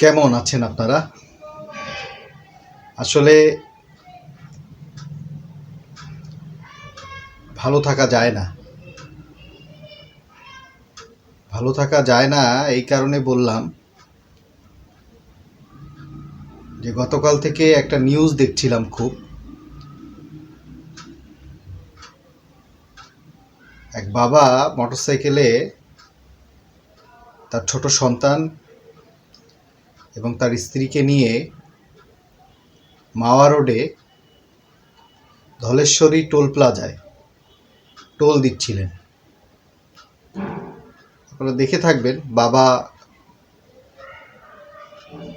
কেমন আছেন আপনারা? আসলে ভালো থাকা যায় না। ভালো থাকা যায় না, এই কারণে বললাম যে গতকাল থেকে একটা নিউজ দেখছিলাম খুব। এক বাবা মোটরসাইকেলে তার ছোট সন্তান এবং তার স্ত্রীকে নিয়ে মাওয়া রোডে ধলেশ্বরী টোল প্লাজায় টোল দিচ্ছিলেন। আপনারা দেখে থাকবেন, বাবা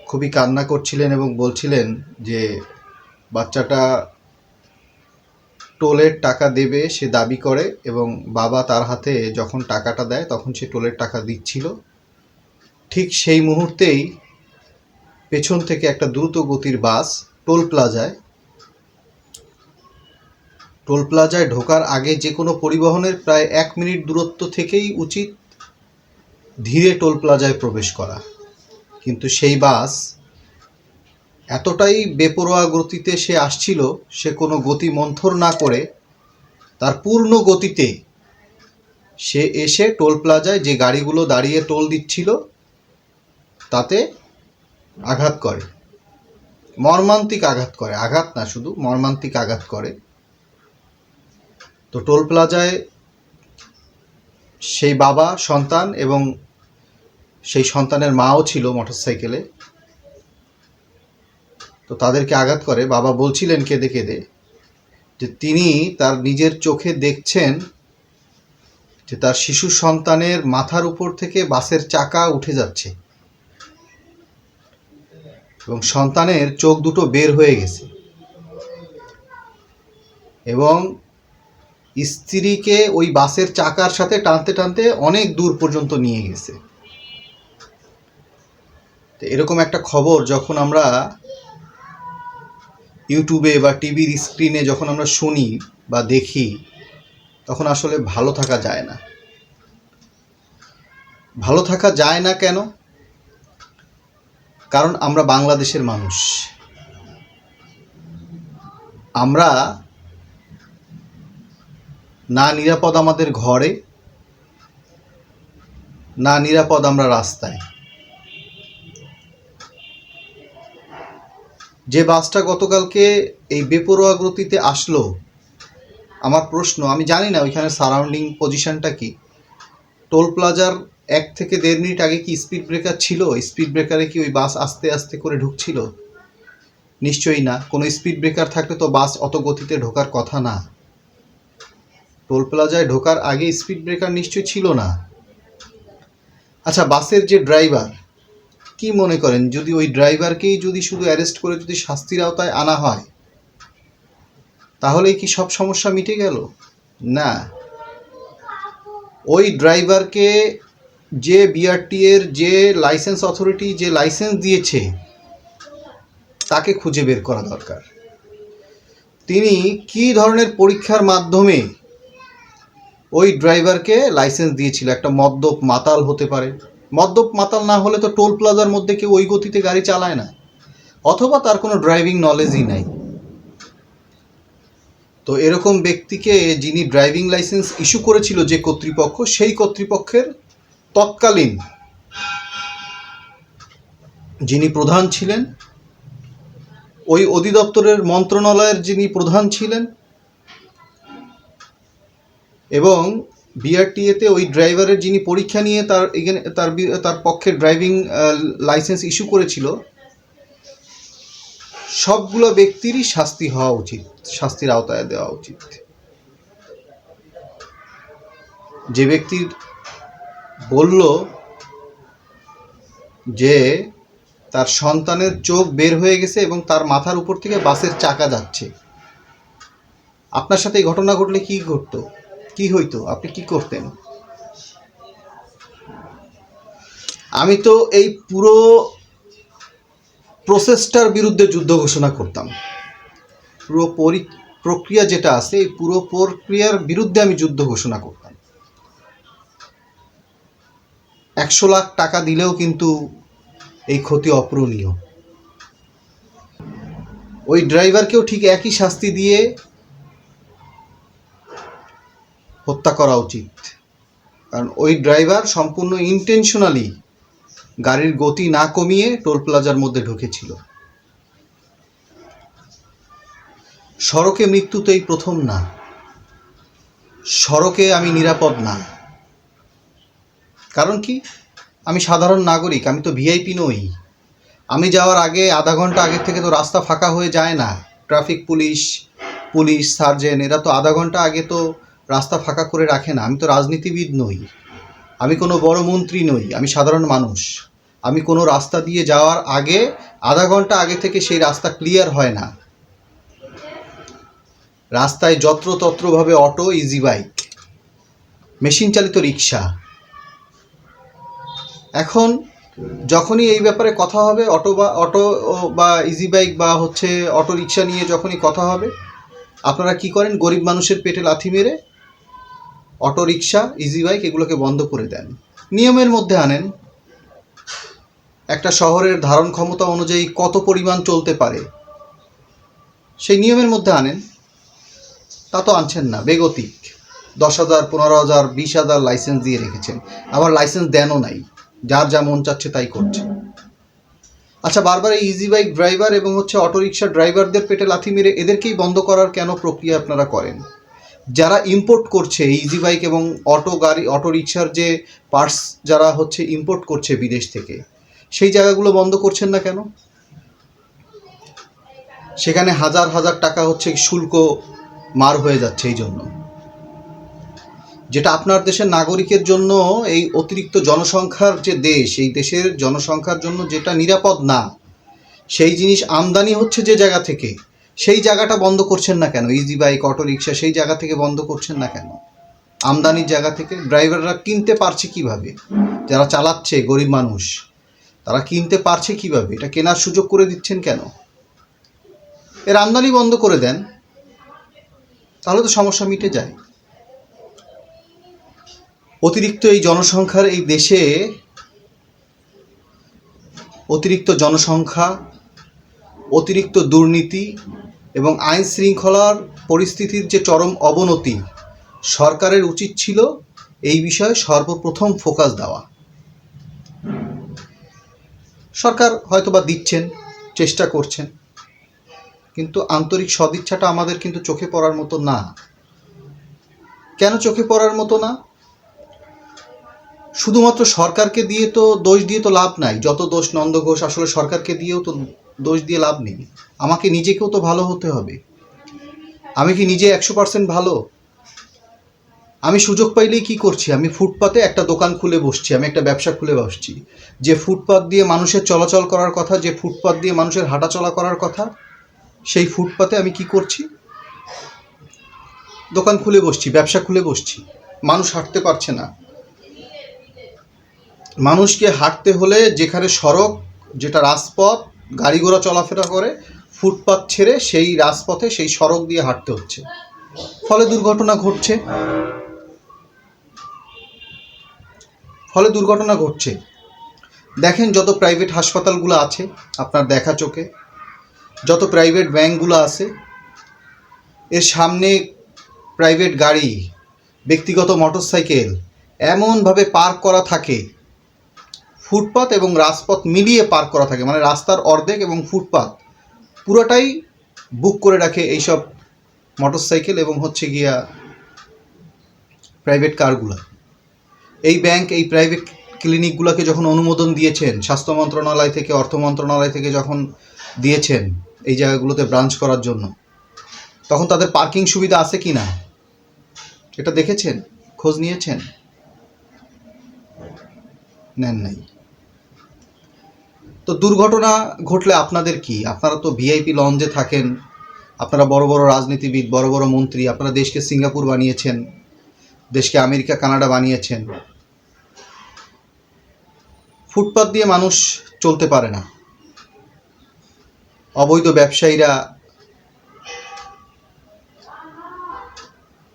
খুবই কান্না করছিলেন এবং বলছিলেন যে বাচ্চাটা টোলের টাকা দেবে, সে দাবি করে এবং বাবা তার হাতে যখন টাকাটা দেয় তখন সে টোলের টাকা দিচ্ছিল। ঠিক সেই মুহূর্তেই পেছন থেকে একটা দ্রুত গতির বাস টোল প্লাজায় টোল প্লাজায় ঢোকার আগে যে কোনো পরিবহনের প্রায় এক মিনিট দূরত্ব থেকেই উচিত ধীরে টোল প্লাজায় প্রবেশ করা। কিন্তু সেই বাস এতটাই বেপরোয়া গতিতে সে আসছিল, সে কোনো গতি মন্থর না করে তার পূর্ণ গতিতে সে এসে টোল প্লাজায় যে গাড়িগুলো দাঁড়িয়ে টোল দিচ্ছিল, তাতে আঘাত করে। মর্মান্তিক আঘাত করে। আঘাত না, শুধু মর্মান্তিক আঘাত করে। তো টোল প্লাজায় সেই বাবা, সন্তান এবং সেই সন্তানের মাও ছিল মোটরসাইকেলে। তো তাদেরকে আঘাত করে। বাবা বলছিলেন কেঁদে কেঁদে যে তিনি তার নিজের চোখে দেখছেন যে তার শিশু সন্তানের মাথার উপর থেকে বাসের চাকা উঠে যাচ্ছে। এবং সন্তানের চোখ দুটো বের হয়ে গেছে। এবং স্ত্রীকে ওই বাসের চাকার সাথে টানতে টানতে অনেক দূর পর্যন্ত নিয়ে গেছে। তো এরকম একটা খবর যখন আমরা ইউটিউবে বা টিভির স্ক্রিনে যখন আমরা শুনি বা দেখি, তখন আসলে ভালো থাকা যায় না। ভালো থাকা যায় না কেন? কারণ আমরা বাংলাদেশের মানুষ। আমরা না নিরাপদ আমাদের ঘরে, না নিরাপদ আমরা রাস্তায়। যে বাসটা গতকালকে এই বেপরোয়া গতিতে আসলো, আমার প্রশ্ন, আমি জানি না ওইখানে সারাউন্ডিং পজিশনটা কি। টোল প্লাজার এক থেকে দেড় মিনিট আগে কি স্পিড ব্রেকার ছিল? স্পিড ব্রেকারে কি ওই বাস আস্তে আস্তে করে ঢুকছিল? নিশ্চয়ই না। কোনো স্পিড ব্রেকার থাকলে তো বাস অত গতিতে ঢোকার কথা না। টোল প্লাজায় ঢোকার আগে স্পিড ব্রেকার নিশ্চয়ই ছিল না। আচ্ছা বাসের যে ড্রাইভার কি মনে করেন? যদি ওই ড্রাইভারকেই যদি শুধু অ্যারেস্ট করে যদি শাস্তির আওতায় আনা হয় তাহলে কি সব সমস্যা মিটে গেল? না। ওই ড্রাইভারকে যে বিআরটি এর যে লাইসেন্স অথরিটি যে লাইসেন্স দিয়েছে, তাকে খুঁজে বের করা দরকার। তিনি কি ধরনের পরীক্ষার মাধ্যমে ওই ড্রাইভারকে লাইসেন্স দিয়েছিল? একটা মদ্যপ মাতাল হতে পারে। মদ্যপ মাতাল না হলে তো টোল প্লাজার মধ্যে কেউ ওই গতিতে গাড়ি চালায় না। অথবা তার কোনো ড্রাইভিং নলেজই নাই। তো এরকম ব্যক্তিকে যিনি ড্রাইভিং লাইসেন্স ইস্যু করেছিল যে কর্তৃপক্ষ, সেই কর্তৃপক্ষের তৎকালীন যিনি প্রধান ছিলেন, ওই অধিদপ্তরের মন্ত্রণালয়ের যিনি প্রধান ছিলেন এবং বিআরটিএতে ওই ড্রাইভারের যিনি পরীক্ষা নিয়ে তার এখানে তার তার পক্ষে ড্রাইভিং লাইসেন্স ইস্যু করেছিল, সবগুলো ব্যক্তিরই শাস্তি হওয়া উচিত, শাস্তির আওতায় দেওয়া উচিত। যে ব্যক্তির বলল যে, তার সন্তানের চোখ বের হয়ে গেছে এবং তার মাথার উপর থেকে বাসের চাকা যাচ্ছে। আপনার সাথে এই ঘটনা ঘটলে কি ঘটতো? কি হইতো? আপনি কি করতেন? আমি তো এই পুরো প্রসেসটার বিরুদ্ধে যুদ্ধ ঘোষণা করতাম। পুরো পরি, প্রক্রিয়া যেটা আছে, এই পুরো প্রক্রিয়ার বিরুদ্ধে আমি যুদ্ধ ঘোষণা করতাম। একশো লাখ টাকা দিলেও কিন্তু এই ক্ষতি অপূরণীয়। ওই ড্রাইভারকেও ঠিক একই শাস্তি দিয়ে হত্যা করা উচিত। কারণ ওই ড্রাইভার সম্পূর্ণ ইন্টেনশনালি গাড়ির গতি না কমিয়ে টোল প্লাজার মধ্যে ঢুকেছিল। সড়কে মৃত্যু তো এই প্রথম না। সড়কে আমি নিরাপদ না। কারণ কি? আমি সাধারণ নাগরিক, আমি তো ভিআইপি নই। আমি যাওয়ার আগে আধা ঘণ্টা আগের থেকে তো রাস্তা ফাঁকা হয়ে যায় না। ট্রাফিক পুলিশ পুলিশ সার্জেন এরা তো আধা ঘণ্টা আগে তো রাস্তা ফাঁকা করে রাখে না। আমি তো রাজনীতিবিদ নই। আমি কোনো বড় মন্ত্রী নই, আমি সাধারণ মানুষ। আমি কোনো রাস্তা দিয়ে যাওয়ার আগে আধা ঘণ্টা আগে থেকে সেই রাস্তা ক্লিয়ার হয় না। রাস্তায় যত্রতত্রভাবে অটো, ইজি বাইক। মেশিন চালিত রিক্সা। এখন যখনই এই ব্যাপারে কথা হবে, অটো বা অটো বা ইজি বাইক বা হচ্ছে অটো রিক্সা নিয়ে যখনই কথা হবে, আপনারা কি করেন? গরিব মানুষের পেটে লাথি মেরে অটো, রিক্সা ইজি বাইক এগুলোকে বন্ধ করে দেন। নিয়মের মধ্যে আনেন। একটা শহরের ধারণ ক্ষমতা অনুযায়ী কত পরিমাণ চলতে পারে, সেই নিয়মের মধ্যে আনেন। তা তো আনছেন না, বেগতিক। দশ হাজার, পনেরো হাজার, বিশ হাজার লাইসেন্স দিয়ে রেখেছেন। আবার লাইসেন্স দেনও নাই। যার যা মন চাচ্ছে তাই করছে। আচ্ছা বারবার এই ইজি বাইক ড্রাইভার এবং হচ্ছে অটো রিক্সা ড্রাইভারদের পেটে লাথি মেরে এদেরকেই বন্ধ করার কেন প্রক্রিয়া আপনারা করেন? যারা ইম্পোর্ট করছে ইজি বাইক এবং অটো গাড়ি অটো রিক্সার যে পার্টস যারা হচ্ছে ইম্পোর্ট করছে বিদেশ থেকে, সেই জায়গাগুলো বন্ধ করছেন না কেন? সেখানে হাজার হাজার টাকা হচ্ছে শুল্ক মার হয়ে যাচ্ছে এই জন্য। যেটা আপনার দেশের নাগরিকের জন্য এই অতিরিক্ত জনসংখ্যার যে দেশ, এই দেশের জনসংখ্যার জন্য যেটা নিরাপদ না, সেই জিনিস আমদানি হচ্ছে যে জায়গা থেকে, সেই জায়গাটা বন্ধ করছেন না কেন? ইজি বাইক অটো রিক্সা সেই জায়গা থেকে বন্ধ করছেন না কেন? আমদানির জায়গা থেকে ড্রাইভাররা কিনতে পারছে কীভাবে? যারা চালাচ্ছে, গরিব মানুষ, তারা কিনতে পারছে কীভাবে? এটা কেনার সুযোগ করে দিচ্ছেন কেন? এর আমদানি বন্ধ করে দেন, তাহলে তো সমস্যা মিটে যায়। অতিরিক্ত এই জনসংখ্যার এই দেশে অতিরিক্ত জনসংখ্যা, অতিরিক্ত দুর্নীতি এবং আইন শৃঙ্খলার পরিস্থিতির যে চরম অবনতি সরকারের উচিত ছিল, এই বিষয়ে সর্বপ্রথম ফোকাস দেওয়া। সরকার হয়তোবা দিচ্ছেন, চেষ্টা করছেন, কিন্তু আন্তরিক সদিচ্ছাটা আমাদের কিন্তু চোখে পড়ার মতো না। কেন চোখে পড়ার মতো না? শুধুমাত্র সরকারকে দিয়ে তো দোষ দিয়ে তো লাভ নাই। যত দোষ নন্দ ঘোষ আসলে সরকারকে দিয়েও তো দোষ দিয়ে লাভ নেই। আমাকে নিজেকেও তো ভালো হতে হবে। আমি কি নিজে একশো পার্সেন্ট ভালো? আমি সুযোগ পাইলেই কি করছি? আমি ফুটপাতে একটা দোকান খুলে বসছি, আমি একটা ব্যবসা খুলে বসছি। যে ফুটপাত দিয়ে মানুষের চলাচল করার কথা, যে ফুটপাত দিয়ে মানুষের হাঁটাচলা করার কথা, সেই ফুটপাতে আমি কি করছি? দোকান খুলে বসছি, ব্যবসা খুলে বসছি। মানুষ হাঁটতে পারছে না। মানুষকে হাঁটতে হলে যেখানে সড়ক, যেটা রাজপথ, গাড়ি ঘোড়া চলাফেরা করে ফুটপাথ ছেড়ে সেই রাজপথে সেই সড়ক দিয়ে হাঁটতে হচ্ছে। ফলে দুর্ঘটনা ঘটছে। ফলে দুর্ঘটনা ঘটছে। দেখেন যত প্রাইভেট হাসপাতালগুলো আছে, আপনার দেখা চোখে, যত প্রাইভেট ব্যাংকগুলো আছে, এর সামনে প্রাইভেট গাড়ি, ব্যক্তিগত মোটরসাইকেল এমনভাবে পার্ক করা থাকে ফুটপাত এবং রাজপথ মিলিয়ে পার্ক করা থাকে মানে রাস্তার অর্ধেক এবং ফুটপাত। পুরোটাই বুক করে রাখে এইসব মোটরসাইকেল এবং হচ্ছে গিয়া প্রাইভেট কারগুলো এই ব্যাংক এই প্রাইভেট ক্লিনিকগুলোকে যখন অনুমোদন দিয়েছেন, স্বাস্থ্য মন্ত্রণালয় থেকে, অর্থ মন্ত্রণালয় থেকে যখন দিয়েছেন এই জায়গাগুলোতে ব্রাঞ্চ করার জন্য, তখন তাদের পার্কিং সুবিধা আছে কি না? এটা দেখেছেন? খোঁজ নিয়েছেন? নেন নাই। তো দুর্ঘটনা ঘটলে আপনাদের কি? আপনারা তো ভিআইপি লঞ্চে থাকেন, আপনারা বড় বড় রাজনীতিবিদ, বড় বড় মন্ত্রী, আপনারা দেশকে সিঙ্গাপুর বানিয়েছেন, দেশকে আমেরিকা, কানাডা বানিয়েছেন। ফুটপাত দিয়ে মানুষ চলতে পারে না। অবৈধ ব্যবসায়ীরা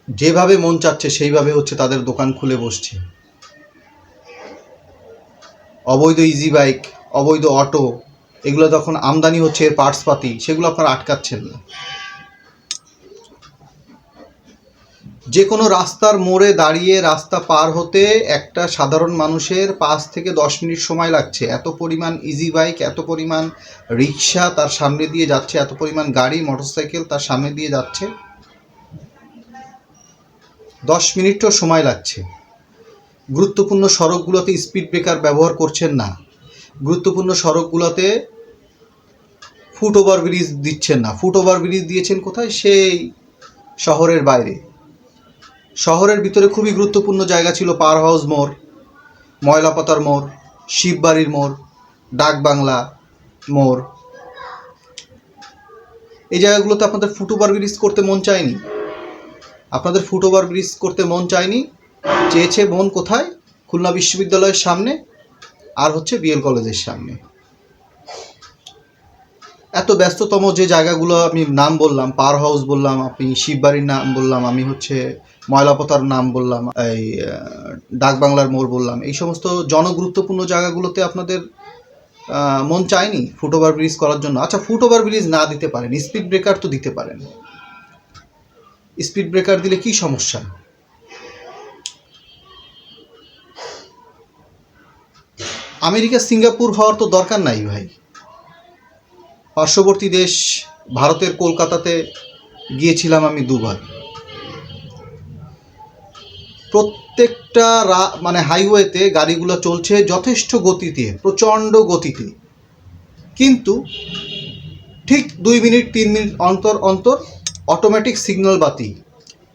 যেভাবে মন চাচ্ছে, সেইভাবে হচ্ছে তাদের দোকান খুলে বসছে। অবৈধ ইজি বাইক অবৈধ অটো, এগুলো যখন আমদানি হচ্ছে এর পার্টসপাতি, সেগুলো আপনারা আটকাচ্ছেন না। যে কোনো রাস্তার মোড়ে দাঁড়িয়ে রাস্তা পার হতে একটা সাধারণ মানুষের পাঁচ থেকে দশ মিনিট সময় লাগছে। এত পরিমাণ ইজি বাইক এত পরিমাণ রিক্সা তার সামনে দিয়ে যাচ্ছে, এত পরিমাণ গাড়ি মোটরসাইকেল তার সামনে দিয়ে যাচ্ছে। দশ মিনিটও সময় লাগছে। গুরুত্বপূর্ণ সড়কগুলোতে স্পিড ব্রেকার ব্যবহার করছেন না। গুরুত্বপূর্ণ সড়কগুলোতে ফুট ওভার ব্রিজ দিচ্ছেন না। ফুট ওভার ব্রিজ দিয়েছেন কোথায়? সেই শহরের বাইরে। শহরের ভিতরে খুবই গুরুত্বপূর্ণ জায়গা ছিল পাওয়ার হাউস মোড়, ময়লাপাতার মোড়, শিববাড়ির মোড়, ডাকবাংলা মোড়। এই জায়গাগুলোতে আপনাদের ফুট ওভার ব্রিজ করতে মন চায়নি? আপনাদের ফুট ওভার ব্রিজ করতে মন চায়নি? চেয়েছে মন কোথায়? খুলনা বিশ্ববিদ্যালয়ের সামনে আর হচ্ছে বিএল কলেজের সামনে। এত ব্যস্ততম যে জায়গাগুলো আমি নাম বললাম পাওয়ার হাউস বললাম, আপনি শিববাড়ির নাম বললাম, আমি হচ্ছে ময়লাপতার নাম বললাম, এই ডাকবাংলার মোড় বললাম, এই সমস্ত জনগুরুত্বপূর্ণ জায়গাগুলোতে আপনাদের মন চায়নি ফুট ওভার ব্রিজ করার জন্য? আচ্ছা ফুট ওভার ব্রিজ না দিতে পারেন স্পিড ব্রেকার তো দিতে পারেন। স্পিড ব্রেকার দিলে কি সমস্যা? আমেরিকা, সিঙ্গাপুর হওয়ার তো দরকার নাই ভাই। পার্শ্ববর্তী দেশ ভারতের কলকাতাতে গিয়েছিলাম আমি দুবার। প্রত্যেকটা মানে হাইওয়েতে গাড়িগুলো চলছে যথেষ্ট গতিতে, প্রচণ্ড গতিতে। কিন্তু ঠিক দুই মিনিট, তিন মিনিট অন্তর অন্তর অটোমেটিক সিগন্যাল বাতি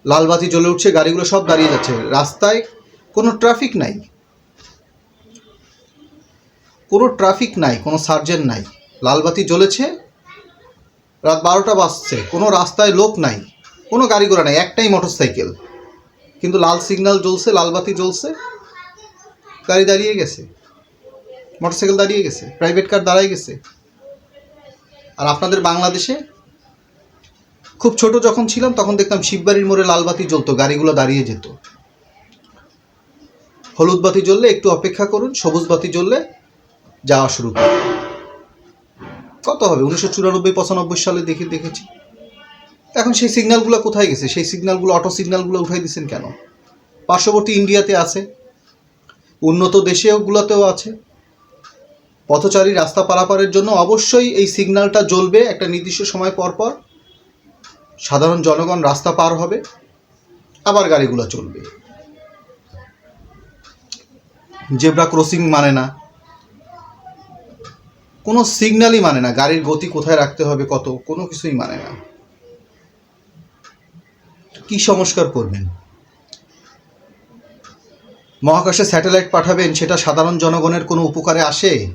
লাল বাতি জ্বলে উঠছে, গাড়িগুলো সব দাঁড়িয়ে যাচ্ছে। রাস্তায় কোনো ট্রাফিক নাই। কোনো ট্রাফিক নাই, কোনো সার্জেন্ট নাই। লালবাতি জ্বলেছে, রাত বারোটা বাজছে, কোনো রাস্তায় লোক নাই, কোনো গাড়ি ঘোড়া নাই, একটাই মোটরসাইকেল। কিন্তু লাল সিগন্যাল জ্বলছে, লালবাতি জ্বলছে, গাড়ি দাঁড়িয়ে গেছে, মোটরসাইকেল দাঁড়িয়ে গেছে প্রাইভেট কার দাঁড়াই গেছে। আর আপনাদের বাংলাদেশে খুব ছোট যখন ছিলাম, তখন দেখতাম শিববাড়ির মোড়ে লালবাতি জ্বলতো, গাড়িগুলো দাঁড়িয়ে যেত। হলুদ বাতি জ্বললে একটু অপেক্ষা করুন, সবুজ বাতি জ্বললে যাওয়া শুরু করে। কত হবে? উনিশশো চুরানব্বই, পঁচানব্বই সালে দেখে দেখেছি। এখন সেই সিগন্যালগুলো কোথায় গেছে? সেই সিগন্যালগুলো, অটো সিগন্যালগুলো উঠাই দিচ্ছেন কেন? পার্শ্ববর্তী ইন্ডিয়াতে আছে, উন্নত দেশেগুলোতেও আছে। পথচারী রাস্তা পারাপারের জন্য অবশ্যই এই সিগন্যালটা জ্বলবে একটা নির্দিষ্ট সময় পর পর। সাধারণ জনগণ রাস্তা পার হবে, আবার গাড়িগুলো চলবে। জেব্রা ক্রসিং মানে না। কোনো সিগন্যালই মানে না। গাড়ির গতি কোথায় রাখতে হবে, কত, কোনো কিছুই মানে না। কি সংস্কার করবেন? মহাকাশে স্যাটেলাইট পাঠাবেন, সেটা সাধারণ জনগণের কোনো উপকারে আসে?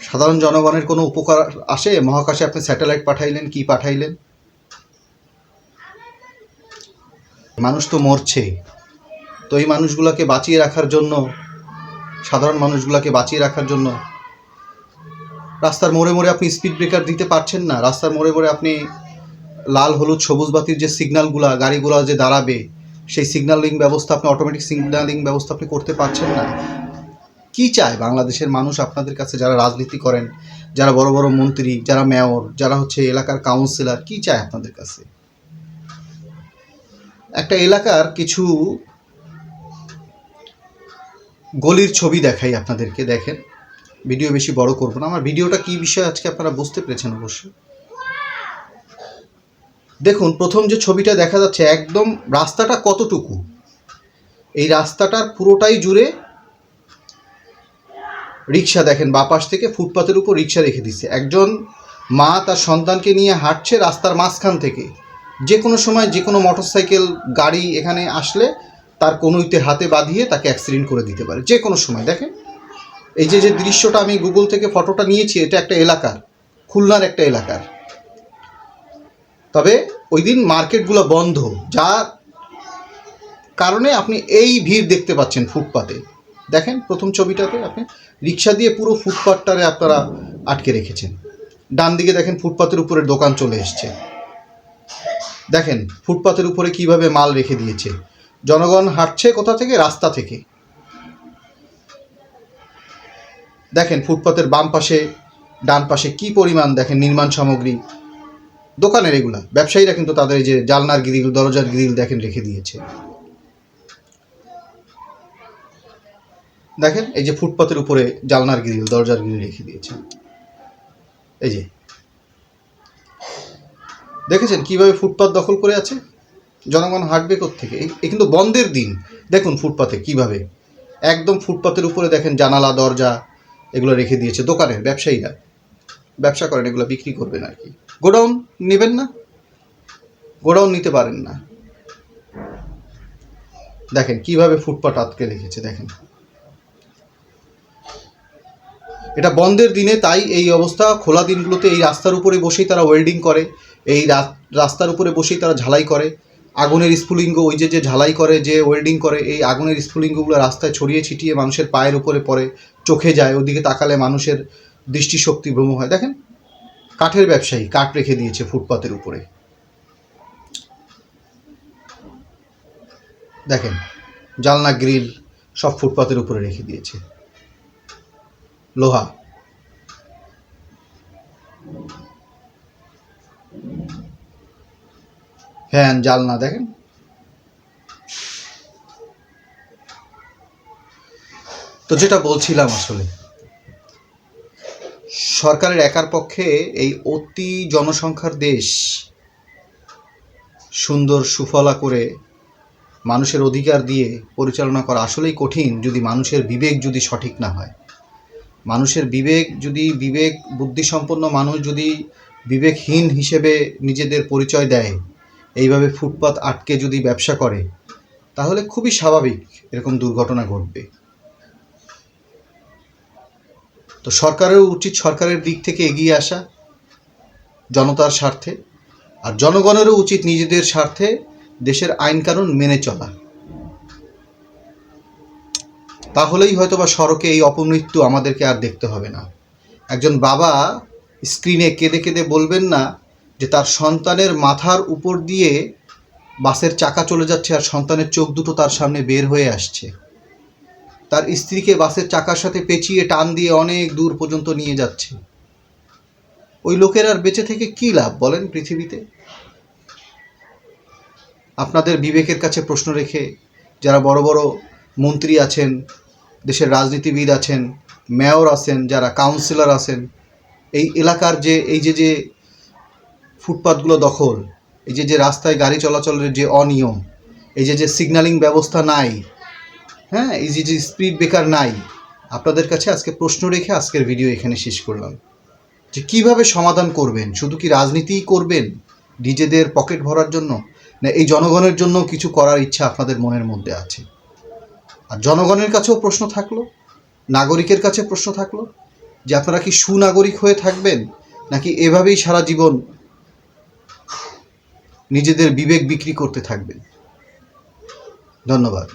সাধারণ জনগণের কোনো উপকার আসে? মহাকাশে আপনি স্যাটেলাইট পাঠাইলেন, কি পাঠাইলেন? মানুষ তো মরছে। তো এই মানুষগুলোকে বাঁচিয়ে রাখার জন্য সাধারণ মানুষগুলোকে বাঁচিয়ে রাখার জন্য। রাস্তার মোড়ে মোড়ে আপনি স্পিড ব্রেকার দিতে পারছেন না। রাস্তার মোড়ে মোড়ে আপনি লাল, হলুদ, সবুজ বাতির যে সিগন্যালগুলা গাড়িগুলো যে দাঁড়াবে, সেই সিগন্যালিং ব্যবস্থা আপনি অটোমেটিক সিগনালিং ব্যবস্থা আপনি করতে পারছেন না। কি চায় বাংলাদেশের মানুষ আপনাদের কাছে যারা রাজনীতি করেন, যারা বড় বড় মন্ত্রী, যারা মেয়র যারা হচ্ছে এলাকার কাউন্সিলর কি চায় আপনাদের কাছে? একটা এলাকার কিছু গলির ছবি দেখাই আপনাদেরকে, দেখেন। ভিডিও বেশি বড় করব না। আমার ভিডিওটা কি বিষয় আজকে আপনারা বুঝতে পেরেছেন অবশ্যই। দেখুন, প্রথম যে ছবিটা দেখা যাচ্ছে, একদম রাস্তাটা কতটুকু? এই রাস্তাটার পুরোটাই জুড়ে রিক্সা, দেখেন বাপাস থেকে ফুটপাতের উপর রিক্সা রেখে দিচ্ছে। একজন মা তার সন্তানকে নিয়ে হাঁটছে রাস্তার মাঝখান থেকে। যে কোনো সময় যে কোনো মোটরসাইকেল, গাড়ি এখানে আসলে তার কনুইতে হাতে বাঁধিয়ে তাকে অ্যাক্সিডেন্ট করে দিতে পারে, যে কোনো সময়। দেখেন, এই যে যে দৃশ্যটা আমি গুগল থেকে ফটোটা নিয়েছি, এটা একটা এলাকার, খুলনার একটা এলাকার। তবে ওই দিন মার্কেটগুলো বন্ধ, যার কারণে আপনি এই ভিড় দেখতে পাচ্ছেন ফুটপাতে। দেখেন, প্রথম ছবিটাতে আপনি রিক্সা দিয়ে পুরো ফুটপাথটারে আপনারা আটকে রেখেছেন। ডান দিকে দেখেন, ফুটপাতের উপরে দোকান চলে এসছে। দেখেন, ফুটপাতের উপরে কীভাবে মাল রেখে দিয়েছে। জনগণ হাঁটছে কোথা থেকে? রাস্তা থেকে। দেখেন ফুটপাতের বাম পাশে, ডান পাশে কি পরিমাণ দেখেন নির্মাণ সামগ্রী। দোকানের এগুলা। ব্যবসায়ীরা কিন্তু তাদের যে জালনার গ্রিল, দরজার গ্রিল দেখেন রেখে দিয়েছে। দেখেন এই যে ফুটপাতের উপরে জালনার গ্রিল, দরজার গ্রিল রেখে দিয়েছে। এই যে। দেখেছেন কীভাবে ফুটপাত দখল করে আছে? জনগণ হাঁটবে থেকে এই কিন্তু বন্ধের দিন। দেখুন ফুটপাতে কীভাবে। একদম ফুটপাতের উপরে দেখেন জানালা, দরজা, এগুলো রেখে দিয়েছে দোকানের ব্যবসায়ীরা। ব্যবসা করেন, এগুলো বিক্রি করবেন আর কি। গোডাউন নেবেন না? গোডাউন নিতে পারেন না। দেখেন কীভাবে ফুটপাত আটকে রেখেছে, দেখেন। এটা বন্ধের দিনে, তাই এই অবস্থা। খোলা দিনগুলোতে এই রাস্তার উপরে বসেই তারা ওয়েল্ডিং করে, এই রাস্তার উপরে বসেই তারা ঝালাই করে। আগুনের স্ফুলিঙ্গ, ওই যে যে ঝালাই করে, যে ওয়েল্ডিং করে, এই আগুনের স্ফুলিঙ্গগুলো রাস্তায় ছড়িয়ে ছিটিয়ে মানুষের পায়ের উপরে পড়ে, চোখে যায়, ওদিকে তাকালে মানুষের দৃষ্টিশক্তি ভ্রম হয়। দেখেন, কাঠের ব্যবসায়ী, কাঠ রেখে দিয়েছে ফুটপাতের উপরে। দেখেন, জালনা, গ্রিল সব ফুটপাতের উপরে রেখে দিয়েছে। লোহা ফ্যান, জালনা দেখেন। তো যেটা বলছিলাম আসলে, সরকারের একার পক্ষে এই অতি জনসংখ্যার দেশ সুন্দর সুফলা করে মানুষের অধিকার দিয়ে পরিচালনা করা আসলেই কঠিন যদি মানুষের বিবেক যদি সঠিক না হয়। মানুষের বিবেক যদি বিবেক, বুদ্ধিসম্পন্ন মানুষ যদি বিবেকহীন হিসেবে নিজেদের পরিচয় দেয় এইভাবে ফুটপাত আটকে যদি ব্যবসা করে, তাহলে খুবই স্বাভাবিক এরকম দুর্ঘটনা ঘটবে। তো সরকারেরও উচিত সরকারের দিক থেকে এগিয়ে আসা, জনতার স্বার্থে, আর জনগণেরও উচিত নিজেদের স্বার্থে দেশের আইন কানুন মেনে চলা। তাহলেই হয়তো বা সড়কে এই অপমৃত্যু আমাদেরকে আর দেখতে হবে না। একজন বাবা স্ক্রিনে কেঁদে কেঁদে বলবেন না যে তার সন্তানের মাথার উপর দিয়ে বাসের চাকা চলে যাচ্ছে আর সন্তানের চোখ দুটো তার সামনে বের হয়ে আসছে। তার স্ত্রীকে বাসের চাকার সাথে পেঁচিয়ে টান দিয়ে অনেক দূর পর্যন্ত নিয়ে যাচ্ছে। ওই লোকের আর বেঁচে থেকে কী লাভ বলেন পৃথিবীতে? আপনাদের বিবেকের কাছে প্রশ্ন রেখে যারা বড় বড় মন্ত্রী আছেন, দেশের রাজনীতিবিদ আছেন, মেয়র আছেন, যারা কাউন্সিলর আছেন, এই এলাকার যে, এই যে যে ফুটপাতগুলো দখল। এই যে যে রাস্তায় গাড়ি চলাচলের যে অনিয়ম, এই যে যে সিগন্যালিং ব্যবস্থা নাই হ্যাঁ এই যে যে স্পিড ব্রেকার নাই। আপনাদের কাছে আজকে প্রশ্ন রেখে আজকের ভিডিও এখানে শেষ করলাম। যে কীভাবে সমাধান করবেন? শুধু কি রাজনীতিই করবেন নিজেদের পকেট ভরার জন্য? না, এই জনগণের জন্য কিছু করার ইচ্ছা আপনাদের মনের মধ্যে আছে? আর জনগণের কাছেও প্রশ্ন থাকল? নাগরিকের কাছে প্রশ্ন থাকল? যে আপনারা কি সুনাগরিক হয়ে থাকবেন? নাকি এভাবেই সারা জীবন নিজেদের বিবেক বিক্রি করতে থাকবেন। ধন্যবাদ।